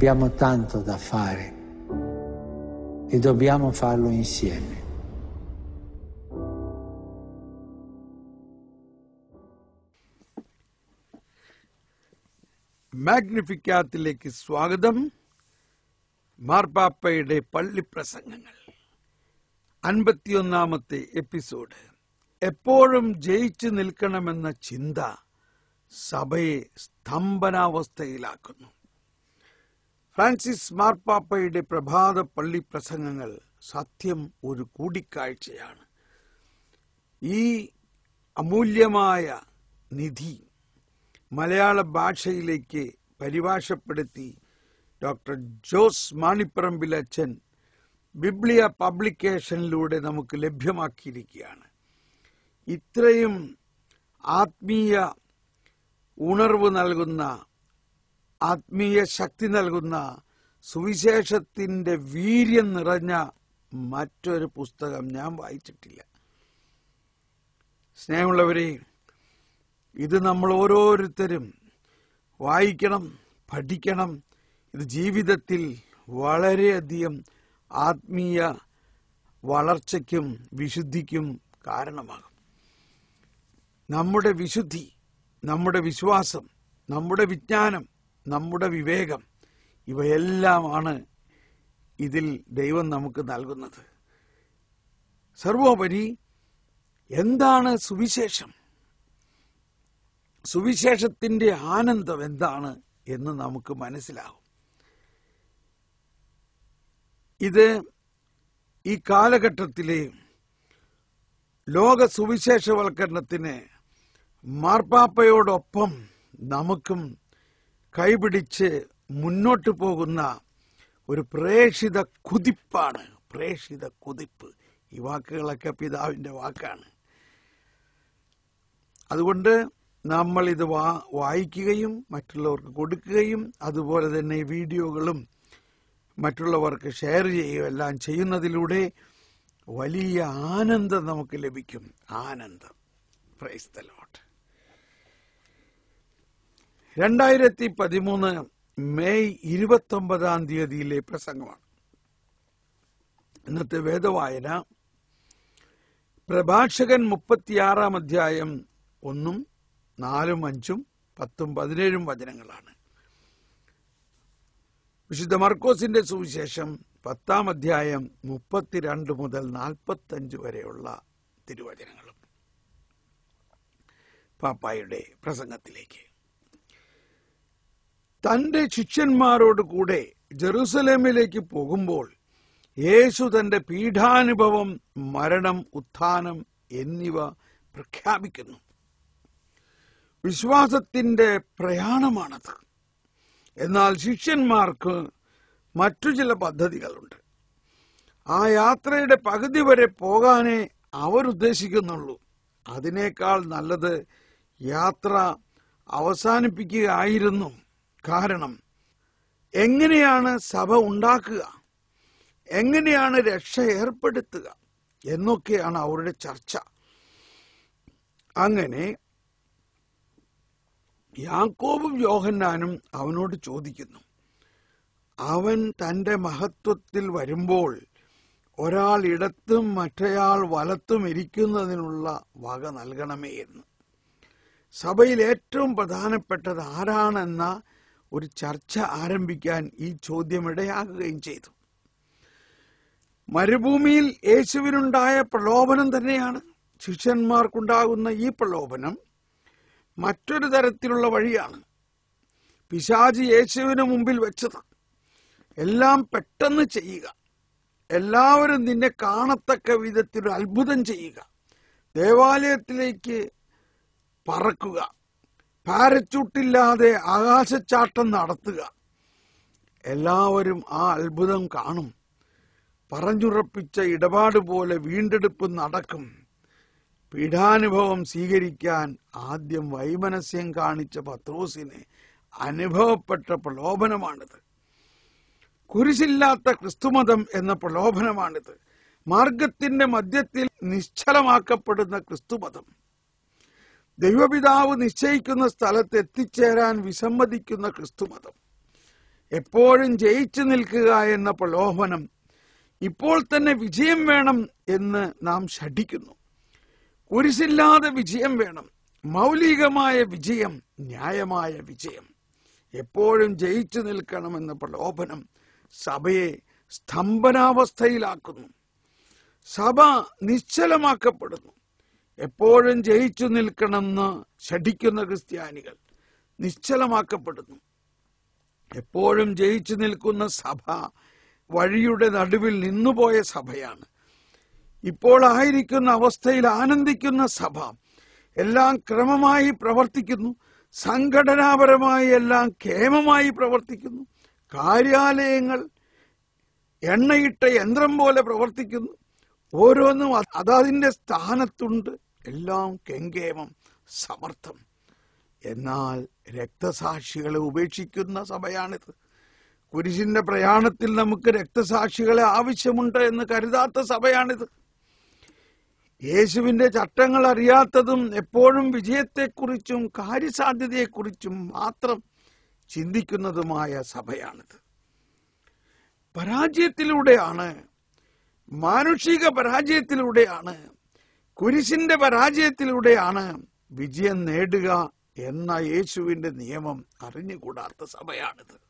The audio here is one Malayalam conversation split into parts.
Abbiamo tanto da fare e dobbiamo farlo insieme. മാഗ്നിഫിക്കാത്തിലേക്ക് സ്വാഗതം. മാർപ്പാപ്പയുടെ പള്ളി പ്രസംഗങ്ങൾ. അൻപത്തിയൊന്നാമത്തെ എപ്പിസോഡ്. എപ്പോഴും ജയിച്ചു നിൽക്കണമെന്ന ചിന്ത സഭയെ സ്തംഭനാവസ്ഥയിലാക്കുന്നു. ഫ്രാൻസിസ് മാർപ്പാപ്പയുടെ പ്രഭാത പള്ളി പ്രസംഗങ്ങൾ സത്യം ഒരു കൂടിക്കാഴ്ചയാണ്. ഈ അമൂല്യമായ നിധി മലയാള ഭാഷയിലേക്ക് പരിഭാഷപ്പെടുത്തി ഡോക്ടർ ജോസ് മാണിപ്പറമ്പിൽ അച്ഛൻ ബിബ്ലിയ പബ്ലിക്കേഷനിലൂടെ നമുക്ക് ലഭ്യമാക്കിയിരിക്കുകയാണ്. ഇത്രയും ആത്മീയ ഉണർവ് നൽകുന്ന ആത്മീയ ശക്തി നൽകുന്ന സുവിശേഷത്തിന്റെ വീര്യം നിറഞ്ഞ മറ്റൊരു പുസ്തകം ഞാൻ വായിച്ചിട്ടില്ല. സ്നേഹമുള്ളവരെ ഇത് നമ്മൾ ഓരോരുത്തരും വായിക്കണം പഠിക്കണം. ഇത് ജീവിതത്തിൽ വളരെയധികം ആത്മീയ വളർച്ചയ്ക്കും വിശുദ്ധിക്കും കാരണമാകും. നമ്മുടെ വിശുദ്ധി നമ്മുടെ വിശ്വാസം നമ്മുടെ വിജ്ഞാനം നമ്മുടെ വിവേകം ഇവയെല്ലാമാണ് ഇതിൽ ദൈവം നമുക്ക് നൽകുന്നത്. സർവോപരി എന്താണ് സുവിശേഷം? സുവിശേഷത്തിന്റെ ആനന്ദം എന്താണ് എന്ന് നമുക്ക് മനസ്സിലാകും ഇത് ഈ കാലഘട്ടത്തിലെ ലോക സുവിശേഷവൽക്കരണത്തിന് മാർപ്പാപ്പയോടൊപ്പം നമുക്കും കൈപിടിച്ച് മുന്നോട്ട് പോകുന്ന ഒരു പ്രേഷിത കുതിപ്പാണ്. പ്രേഷിത കുതിപ്പ്. ഈ വാക്കുകളൊക്കെ പിതാവിന്റെ വാക്കാണ്. അതുകൊണ്ട് നമ്മൾ ഇത് വാ വായിക്കുകയും മറ്റുള്ളവർക്ക് കൊടുക്കുകയും അതുപോലെ തന്നെ വീഡിയോകളും മറ്റുള്ളവർക്ക് ഷെയർ ചെയ്യുകയും എല്ലാം ചെയ്യുന്നതിലൂടെ വലിയ ആനന്ദം നമുക്ക് ലഭിക്കും. ആനന്ദം. പ്രൈസ് ദ ലോട്ട് രണ്ടായിരത്തി പതിമൂന്ന് മെയ് ഇരുപത്തി ഒമ്പതാം തീയതിയിലെ പ്രസംഗമാണ്. ഇന്നത്തെ വേദവായന പ്രഭാഷകൻ മുപ്പത്തിയാറാം അധ്യായം ഒന്നും നാലും അഞ്ചും പത്തും പതിനേഴും വചനങ്ങളാണ്. വിശുദ്ധ മർക്കോസിന്റെ സുവിശേഷം പത്താം അധ്യായം മുപ്പത്തിരണ്ട് മുതൽ നാൽപ്പത്തഞ്ച് വരെയുള്ള തിരുവചനങ്ങളും പാപ്പായുടെ പ്രസംഗത്തിലേക്ക്. തന്റെ ശിഷ്യന്മാരോട് കൂടെ ജെറുസലേമിലേക്ക് പോകുമ്പോൾ യേശു തന്റെ പീഠാനുഭവം മരണം ഉത്ഥാനം എന്നിവ പ്രഖ്യാപിക്കുന്നു. വിശ്വാസത്തിന്റെ പ്രയാണമാണത്. എന്നാൽ ശിഷ്യന്മാർക്ക് മറ്റു ചില പദ്ധതികളുണ്ട്. ആ യാത്രയുടെ പകുതി വരെ പോകാനേ അവരുദ്ദേശിക്കുന്നുള്ളൂ. അതിനേക്കാൾ നല്ലത് യാത്ര അവസാനിപ്പിക്കുകയായിരുന്നു. കാരണം എങ്ങനെയാണ് സഭ ഉണ്ടാക്കുക? എങ്ങനെയാണ് രക്ഷ ഏർപ്പെടുത്തുക? എന്നൊക്കെയാണ് അവരുടെ ചർച്ച. അങ്ങനെ യാക്കോബും യോഹന്നാനും അവനോട് ചോദിക്കുന്നു. അവൻ തന്റെ മഹത്വത്തിൽ വരുമ്പോൾ ഒരാൾ ഇടത്തും മറ്റയാൾ വലത്തും ഇരിക്കുന്നതിനുള്ള വക നൽകണമേ എന്ന്. സഭയിൽ ഏറ്റവും പ്രധാനപ്പെട്ടത് ആരാണെന്ന ഒരു ചർച്ച ആരംഭിക്കാൻ ഈ ചോദ്യം ഇടയാകുകയും ചെയ്തു. മരുഭൂമിയിൽ യേശുവിനുണ്ടായ പ്രലോഭനം തന്നെയാണ്. ശിഷ്യന്മാർക്കുണ്ടാകുന്ന ഈ പ്രലോഭനം മറ്റൊരു തരത്തിലുള്ള വഴിയാണ്. പിശാജി യേശുവിന് മുമ്പിൽ വെച്ചത് എല്ലാം പെട്ടെന്ന് ചെയ്യുക. എല്ലാവരും നിന്നെ കാണത്തക്ക വിധത്തിൽ അത്ഭുതം ചെയ്യുക. ദേവാലയത്തിലേക്ക് പറക്കുക. പാരച്ചൂട്ടില്ലാതെ ആകാശച്ചാട്ടം നടത്തുക. എല്ലാവരും ആ അത്ഭുതം കാണും. പറഞ്ഞുറപ്പിച്ച ഇടപാട് പോലെ വീണ്ടെടുപ്പ് നടക്കും. പീഠാനുഭവം സ്വീകരിക്കാൻ ആദ്യം വൈമനസ്യം കാണിച്ച പത്രോസിന് അനുഭവപ്പെട്ട പ്രലോഭനമാണിത്. കുരിശില്ലാത്ത ക്രിസ്തുമതം എന്ന പ്രലോഭനമാണിത്. മാർഗത്തിന്റെ മധ്യത്തിൽ നിശ്ചലമാക്കപ്പെടുന്ന ക്രിസ്തുമതം. ദൈവപിതാവ് നിശ്ചയിക്കുന്ന സ്ഥലത്ത് എത്തിച്ചേരാൻ വിസമ്മതിക്കുന്ന ക്രിസ്തുമതം എപ്പോഴും ജയിച്ചു നിൽക്കുക എന്ന പ്രലോഭനം ഇപ്പോൾ തന്നെ വിജയം വേണം എന്ന് നാം ഷഠിക്കുന്നു കുരിശില്ലാതെ വിജയം വേണം. മൗലികമായ വിജയം ന്യായമായ വിജയം. എപ്പോഴും ജയിച്ചു നിൽക്കണമെന്ന പ്രലോഭനം സഭയെ സ്തംഭനാവസ്ഥയിലാക്കുന്നു. സഭ നിശ്ചലമാക്കപ്പെടുന്നു. എപ്പോഴും ജയിച്ചു നിൽക്കണമെന്ന് ഷഠിക്കുന്ന ക്രിസ്ത്യാനികൾ നിശ്ചലമാക്കപ്പെടുന്നു. എപ്പോഴും ജയിച്ചു നിൽക്കുന്ന സഭ വഴിയുടെ നടുവിൽ നിന്നുപോയ സഭയാണ്. ഇപ്പോൾ ആയിരിക്കുന്ന അവസ്ഥയിൽ ആനന്ദിക്കുന്ന സഭ എല്ലാം ക്രമമായി പ്രവർത്തിക്കുന്നു. സംഘടനാപരമായി എല്ലാം ക്ഷേമമായി പ്രവർത്തിക്കുന്നു. കാര്യാലയങ്ങൾ എണ്ണയിട്ട യന്ത്രം പോലെ പ്രവർത്തിക്കുന്നു. ഓരോന്നും അത് അതതിന്റെ സ്ഥാനത്തുണ്ട്. എല്ലാം കെങ്കേമം സമർത്ഥം. എന്നാൽ രക്തസാക്ഷികളെ ഉപേക്ഷിക്കുന്ന സഭയാണിത്. കുരിശിന്റെ പ്രയാണത്തിൽ നമുക്ക് രക്തസാക്ഷികളെ ആവശ്യമുണ്ട് എന്ന് കരുതാത്ത സഭയാണിത്. യേശുവിന്റെ ചട്ടങ്ങൾ അറിയാത്തതും എപ്പോഴും വിജയത്തെക്കുറിച്ചും കാര്യസാധ്യതയെക്കുറിച്ചും മാത്രം ചിന്തിക്കുന്നതുമായ സഭയാണിത്. പരാജയത്തിലൂടെയാണ് മാനുഷിക പരാജയത്തിലൂടെയാണ് കുരിശിന്റെ പരാജയത്തിലൂടെയാണ് വിജയം നേടുക എന്ന യേശുവിന്റെ നിയമം അറിഞ്ഞുകൂടാത്ത സഭയാണിത്.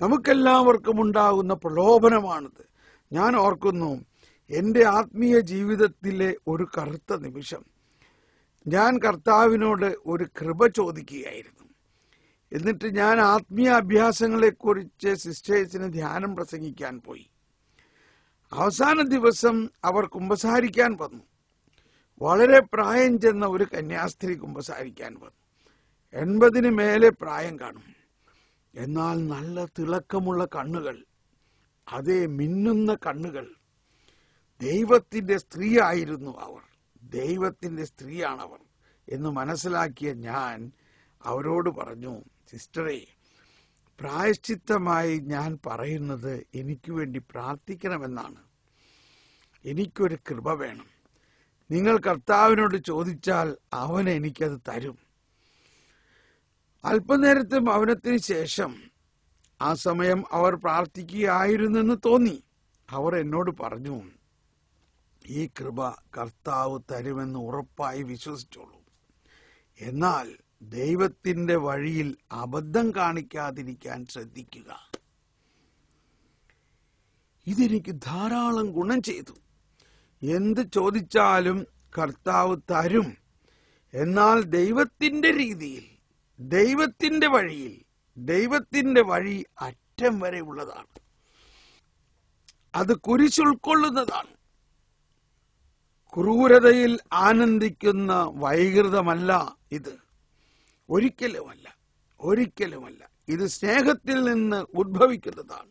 നമുക്കെല്ലാവർക്കും ഉണ്ടാകുന്ന പ്രലോഭനമാണിത്. ഞാൻ ഓർക്കുന്നു എന്റെ ആത്മീയ ജീവിതത്തിലെ ഒരു കറുത്ത നിമിഷം. ഞാൻ കർത്താവിനോട് ഒരു കൃപ ചോദിക്കുകയായിരുന്നു. എന്നിട്ട് ഞാൻ ആത്മീയ അഭ്യാസങ്ങളെക്കുറിച്ച് സിസ്റ്റേഴ്സിന് ധ്യാനം പ്രസംഗിക്കാൻ പോയി. അവസാന ദിവസം അവർ കുമ്പസാരിക്കാൻ വന്നു. വളരെ പ്രായം ചെന്ന ഒരു കന്യാസ്ത്രീ കുമ്പസാരിക്കാൻ വന്നു. എൺപതിന് മേലെ പ്രായം കാണും. എന്നാൽ നല്ല തിളക്കമുള്ള കണ്ണുകൾ അതേ മിന്നുന്ന കണ്ണുകൾ. ദൈവത്തിന്റെ സ്ത്രീ ആയിരുന്നു അവർ. ദൈവത്തിന്റെ സ്ത്രീയാണവർ എന്ന് മനസ്സിലാക്കിയ ഞാൻ അവരോട് പറഞ്ഞു സിസ്റ്ററെ പ്രായശ്ചിത്തമായി ഞാൻ പറയുന്നത് എനിക്ക് വേണ്ടി പ്രാർത്ഥിക്കണമെന്നാണ്. എനിക്കൊരു കൃപ വേണം. നിങ്ങൾ കർത്താവിനോട് ചോദിച്ചാൽ അവൻ എനിക്കത് തരും. അല്പനേരത്തെ മൗനത്തിന് ശേഷം ആ സമയം അവർ പ്രാർത്ഥിക്കുകയായിരുന്നെന്ന് തോന്നി. അവർ എന്നോട് പറഞ്ഞു ഈ കൃപ കർത്താവ് തരുമെന്ന് ഉറപ്പായി വിശ്വസിച്ചോളൂ. എന്നാൽ ദൈവത്തിന്റെ വഴിയിൽ അബദ്ധം കാണിക്കാതിരിക്കാൻ ശ്രദ്ധിക്കുക. ഇതെനിക്ക് ധാരാളം ഗുണം ചെയ്തു. എന്ത് ചോദിച്ചാലും കർത്താവ് തരും. എന്നാൽ ദൈവത്തിന്റെ രീതിയിൽ ദൈവത്തിന്റെ വഴിയിൽ ദൈവത്തിന്റെ വഴി അറ്റം വരെ ഉള്ളതാണ്. അത് കുരിശുൾക്കൊള്ളുന്നതാണ് ക്രൂരതയിൽ ആനന്ദിക്കുന്ന വൈകൃതമല്ല ഇത്. ഒരിക്കലുമല്ല ഒരിക്കലുമല്ല. ഇത് സ്നേഹത്തിൽ നിന്ന് ഉദ്ഭവിക്കുന്നതാണ്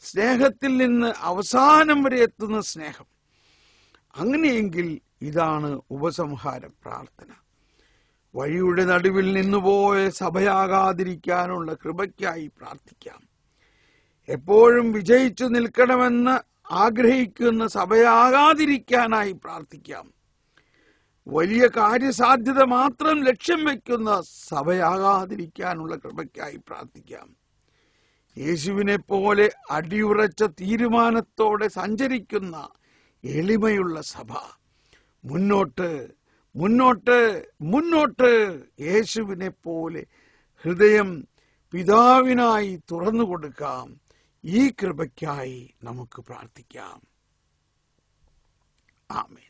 സ്നേഹത്തിൽ നിന്ന് അവസാനം വരെ എത്തുന്ന സ്നേഹം. അങ്ങനെയെങ്കിൽ ഇതാണ് ഉപസംഹാര പ്രാർത്ഥന. വഴിയുടെ നടുവിൽ നിന്നുപോയ സഭയാകാതിരിക്കാനുള്ള കൃപയ്ക്കായി പ്രാർത്ഥിക്കാം. എപ്പോഴും വിജയിച്ചു നിൽക്കണമെന്ന് ആഗ്രഹിക്കുന്ന സഭയാകാതിരിക്കാനായി പ്രാർത്ഥിക്കാം. വലിയ കാര്യസാധ്യത മാത്രം ലക്ഷ്യം വയ്ക്കുന്ന സഭയാകാതിരിക്കാനുള്ള കൃപയ്ക്കായി പ്രാർത്ഥിക്കാം. യേശുവിനെ പോലെ അടിയുറച്ച തീരുമാനത്തോടെ സഞ്ചരിക്കുന്ന എളിമയുള്ള സഭ. മുന്നോട്ട് മുന്നോട്ട് മുന്നോട്ട് യേശുവിനെ പോലെ ഹൃദയം പിതാവിനായി തുറന്നു കൊടുക്കാം. ഈ കൃപയ്ക്കായി നമുക്ക് പ്രാർത്ഥിക്കാം. ആമേൻ.